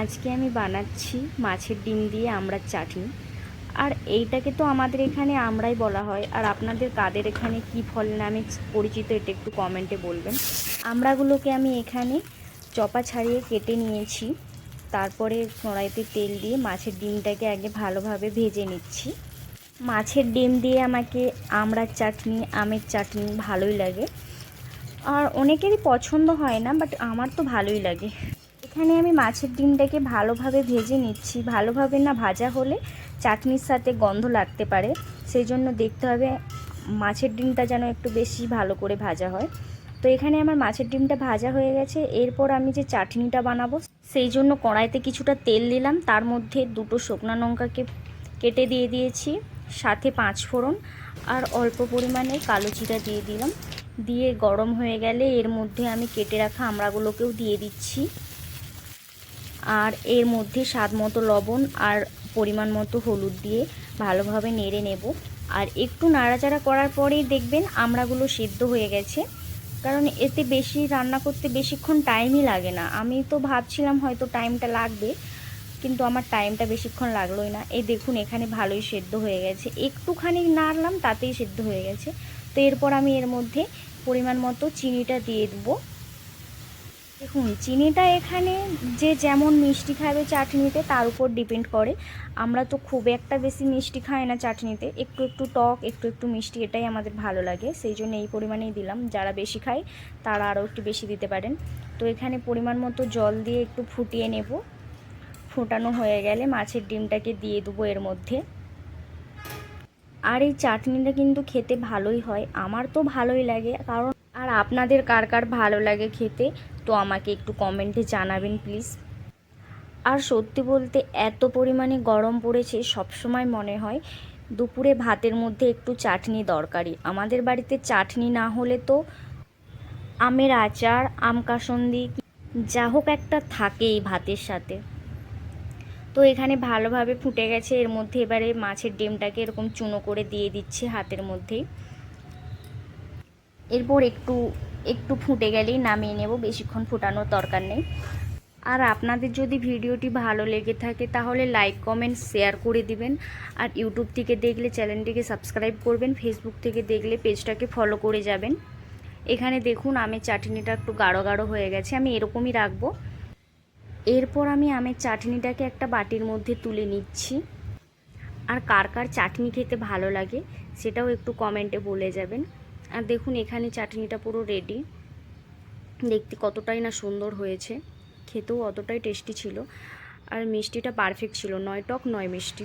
আজকে আমি বানাচ্ছি মাছের ডিম দিয়ে আমড়ার চাটনি। আর এইটাকে তো আমাদের এখানে আমরাই বলা হয়। আর আপনাদের কাদের এখানে কি ফল নামে পরিচিত এটা একটু কমেন্টে বলবেন। আমড়াগুলোকে আমি এখানে চপা ছাড়িয়ে কেটে নিয়েছি। তারপরে কড়াইতে তেল দিয়ে মাছের ডিমটাকে আগে ভালোভাবে ভেজে নিচ্ছি। মাছের ডিম দিয়ে আমাকে আমড়ার চাটনি, আমের চাটনি ভালোই লাগে। আর অনেকেরই পছন্দ হয় না বাট আমার তো ভালোই লাগে। এখানে আমি মাছের ডিমটাকে ভালোভাবে ভেজে নিচ্ছি। ভালোভাবে না ভাজা হলে চাটনির সাথে গন্ধ লাগতে পারে। সেই জন্য দেখতে হবে মাছের ডিমটা যেন একটু বেশি ভালো করে ভাজা হয়। তো এখানে আমার মাছের ডিমটা ভাজা হয়ে গেছে। এরপর আমি যে চাটনিটা বানাবো, সেই জন্য কড়াইতে কিছুটা তেল দিলাম। তার মধ্যে দুটো শুকনো লঙ্কাকে কেটে দিয়ে দিয়েছি, সাথে পাঁচ ফোড়ন আর অল্প পরিমাণে কালো জিরা দিয়ে দিলাম। দিয়ে গরম হয়ে গেলে এর মধ্যে আমি কেটে রাখা আমড়াগুলোকেও দিয়ে দিচ্ছি। আর এর মধ্যে স্বাদ মতো লবণ আর পরিমাণ মতো হলুদ দিয়ে ভালোভাবে নেড়ে নেব। আর একটু নাড়াচাড়া করার পরেই দেখবেন আমড়াগুলো সেদ্ধ হয়ে গেছে। কারণ এতে বেশি রান্না করতে বেশিক্ষণ টাইমই লাগে না। আমি তো ভাবছিলাম হয়তো টাইমটা লাগবে, কিন্তু আমার টাইমটা বেশিক্ষণ লাগলোই না। এই দেখুন, এখানে ভালোই সেদ্ধ হয়ে গেছে। একটুখানি নাড়লাম, তাতেই সেদ্ধ হয়ে গেছে। তো এরপর আমি এর মধ্যে পরিমাণ মতো চিনিটা দিয়ে দেবো। দেখুন, চিনিটা এখানে যে যেমন মিষ্টি খাবে চাটনিতে, তার উপর ডিপেন্ড করে। আমরা তো খুব একটা বেশি মিষ্টি খাই না চাটনিতে। একটু একটু টক, একটু একটু মিষ্টি, এটাই আমাদের ভালো লাগে। সেই জন্য এই পরিমাণেই দিলাম। যারা বেশি খায়, তারা আরও একটু বেশি দিতে পারেন। তো এখানে পরিমাণ মতো জল দিয়ে একটু ফুটিয়ে নেব। ফোটানো হয়ে গেলে মাছের ডিমটাকে দিয়ে দেবো এর মধ্যে। আর এই চাটনিটা কিন্তু খেতে ভালোই হয়। আমার তো ভালোই লাগে, কারণ আর আপনাদের কার কার ভালো লাগে খেতে, তো আমাকে একটু কমেন্টে জানাবেন প্লিজ আর সত্যি বলতে এত পরিমাণে গরম পড়েছে, সবসময় মনে হয় দুপুরে ভাতের মধ্যে একটু চাটনি দরকারি। আমাদের বাড়িতে চাটনি না হলে তো আমের আচার, আম কাসন্দি, যা হোক একটা থাকেই ভাতের সাথে। তো এখানে ভালোভাবে ফুটে গেছে, এর মধ্যে এবারে মাছের ডিমটাকে এরকম চুনো করে দিয়ে দিচ্ছি হাতের মধ্যেই। এরপর একটু একটু ফুটে গেলেই নামিয়ে নেব, বেশিক্ষণ ফোটানোর দরকার নেই। আর আপনাদের যদি ভিডিওটি ভালো লেগে থাকে, তাহলে লাইক, কমেন্ট, শেয়ার করে দিবেন। আর ইউটিউব থেকে দেখলে চ্যানেলটিকে সাবস্ক্রাইব করবেন, ফেসবুক থেকে দেখলে পেজটাকে ফলো করে যাবেন। এখানে দেখুন, আমের চাটনিটা একটু গাঢ় গাঢ় হয়ে গেছে, আমি এরকমই রাখব। এরপর আমি আমের চাটনিটাকে একটা বাটির মধ্যে তুলে নিচ্ছি। আর কার কার চাটনি খেতে ভালো লাগে, সেটাও একটু কমেন্টে বলে যাবেন। আর দেখুন, এখানে চাটনিটা পুরো রেডি দেখতে কতটাই না সুন্দর হয়েছে। খেতেও অতটাই টেস্টি ছিল। আর মিষ্টিটা পারফেক্ট ছিল, নয় টক, নয় মিষ্টি।